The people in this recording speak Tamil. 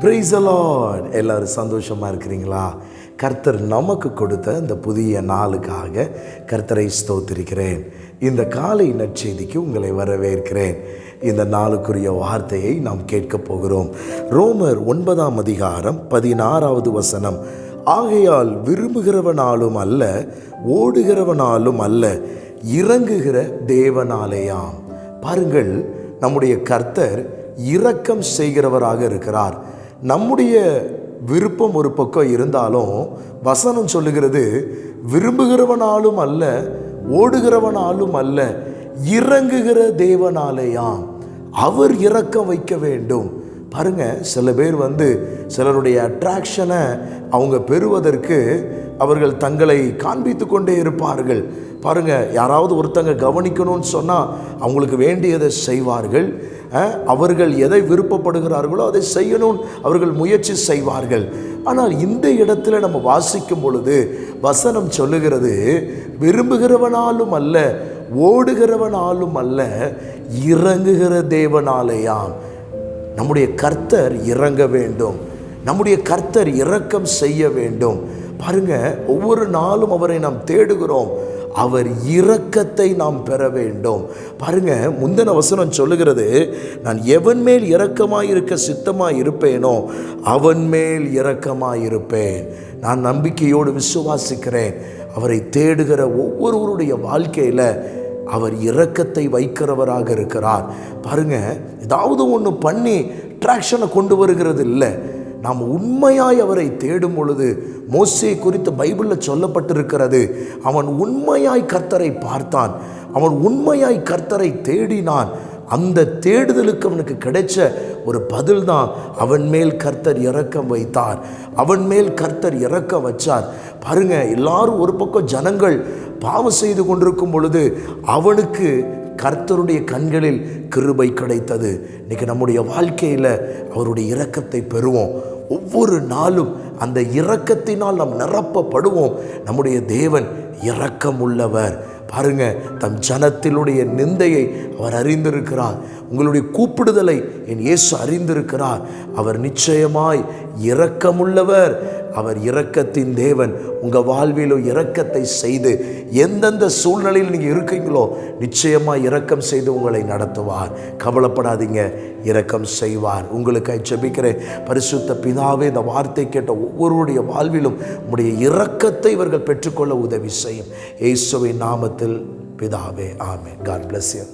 பிரைசலான் எல்லோரும் எல்லாரும் சந்தோஷமாக இருக்கிறீங்களா? கர்த்தர் நமக்கு கொடுத்த இந்த புதிய நாளுக்காக கர்த்தரை ஸ்தோத்திருக்கிறேன். இந்த காலை நற்செய்திக்கு உங்களை வரவேற்கிறேன். இந்த நாளுக்குரிய வார்த்தையை நாம் கேட்கப் போகிறோம். ரோமர் ஒன்பதாம் அதிகாரம் பதினாறாவது வசனம். ஆகையால் விரும்புகிறவனாலும் அல்ல ஓடுகிறவனாலும் அல்ல இறங்குகிற தேவனாலேயாம். பாருங்கள் நம்முடைய கர்த்தர் இரக்கம் செய்கிறவராக இருக்கிறார். நம்முடைய விருப்பம் ஒரு பக்கம் இருந்தாலும் வசனம் சொல்லுகிறது விரும்புகிறவனாலும் அல்ல ஓடுகிறவனாலும் அல்ல இறங்குகிற தேவனாலேயாம். அவர் இரக்கம் வைக்க வேண்டும். பாருங்க சில பேர் வந்து சிலருடைய அட்ராக்ஷனை அவங்க பெறுவதற்கு அவர்கள் தங்களை காண்பித்து கொண்டே இருப்பார்கள். பாருங்க யாராவது ஒருத்தங்க கவனிக்கணும்னு சொன்னால் அவங்களுக்கு வேண்டியதை செய்வார்கள். அவர்கள் எதை விருப்பப்படுகிறார்களோ அதை செய்யணும்னு அவர்கள் முயற்சி செய்வார்கள். ஆனால் இந்த இடத்துல நம்ம வாசிக்கும் பொழுது வசனம் சொல்லுகிறது விரும்புகிறவனாலும் அல்ல ஓடுகிறவனாலும் அல்ல இறங்குகிற தேவனாலேயாம். நம்முடைய கர்த்தர் இறங்க வேண்டும். நம்முடைய கர்த்தர் இரக்கம் செய்ய வேண்டும். பாருங்க ஒவ்வொரு நாளும் அவரை நாம் தேடுகிறோம். அவர் இரக்கத்தை நாம் பெற வேண்டும். பாருங்க முந்தின வசனம் சொல்லுகிறது நான் எவன் மேல் இரக்கமாய் இருக்க சித்தமாக இருப்பேனோ அவன் மேல் இரக்கமாய் இருப்பேன் நான் நம்பிக்கையோடு விசுவாசிக்கிறேன். அவரை தேடுகிற ஒவ்வொருவருடைய வாழ்க்கையில் அவர் இரக்கத்தை வைக்கிறவராக இருக்கிறார். பாருங்க ஏதாவது ஒன்று பண்ணி ட்ராக்ஷனை கொண்டு வருகிறது இல்லை நாம் உண்மையாய் அவரை தேடும் பொழுது மோசே குறித்து பைபிளில் சொல்லப்பட்டிருக்கிறது. அவன் உண்மையாய் கர்த்தரை பார்த்தான். அவன் உண்மையாய் கர்த்தரை தேடினான். அந்த தேடுதலுக்கு அவனுக்கு கிடைச்ச ஒரு பதில் தான் அவன் மேல் கர்த்தர் இறக்கம் வைத்தார். அவன் மேல் கர்த்தர் இறக்க வச்சார். பாருங்க எல்லாரும் ஒரு பக்கம் ஜனங்கள் பாவம் செய்து கொண்டிருக்கும் பொழுது அவனுக்கு கர்த்தருடைய கண்களில் கிருபை கிடைத்தது. இன்றைக்கி நம்முடைய வாழ்க்கையில் அவருடைய இரக்கத்தை பெறுவோம். ஒவ்வொரு நாளும் அந்த இரக்கத்தினால் நாம் நிரப்பப்படுவோம். நம்முடைய தேவன் இரக்கம் உள்ளவர் பாருங்க தம் ஜனத்தினுடைய நிந்தையை அவர் அறிந்திருக்கிறார். உங்களுடைய கூப்பிடுதலை என் இயேசு அறிந்திருக்கிறார். அவர் நிச்சயமாய் இரக்கமுள்ளவர். அவர் இரக்கத்தின் தேவன். உங்கள் வாழ்விலும் இரக்கத்தை செய்து எந்தெந்த சூழ்நிலையில் நீங்கள் இருக்கீங்களோ நிச்சயமாக இரக்கம் செய்து உங்களை நடத்துவார். கவலைப்படாதீங்க இரக்கம் செய்வார். உங்களுக்கு ஜபிக்கிறேன். பரிசுத்த பிதாவே இந்த வார்த்தை கேட்ட ஒவ்வொருடைய வாழ்விலும் உங்களுடைய இரக்கத்தை இவர்கள் பெற்றுக்கொள்ள உதவி செய்யும். இயேசுவை நாமத்தில் നാമത്തിൽ പിതാവേ ആമേ ഗാഡ് ബ്ലെസ് യു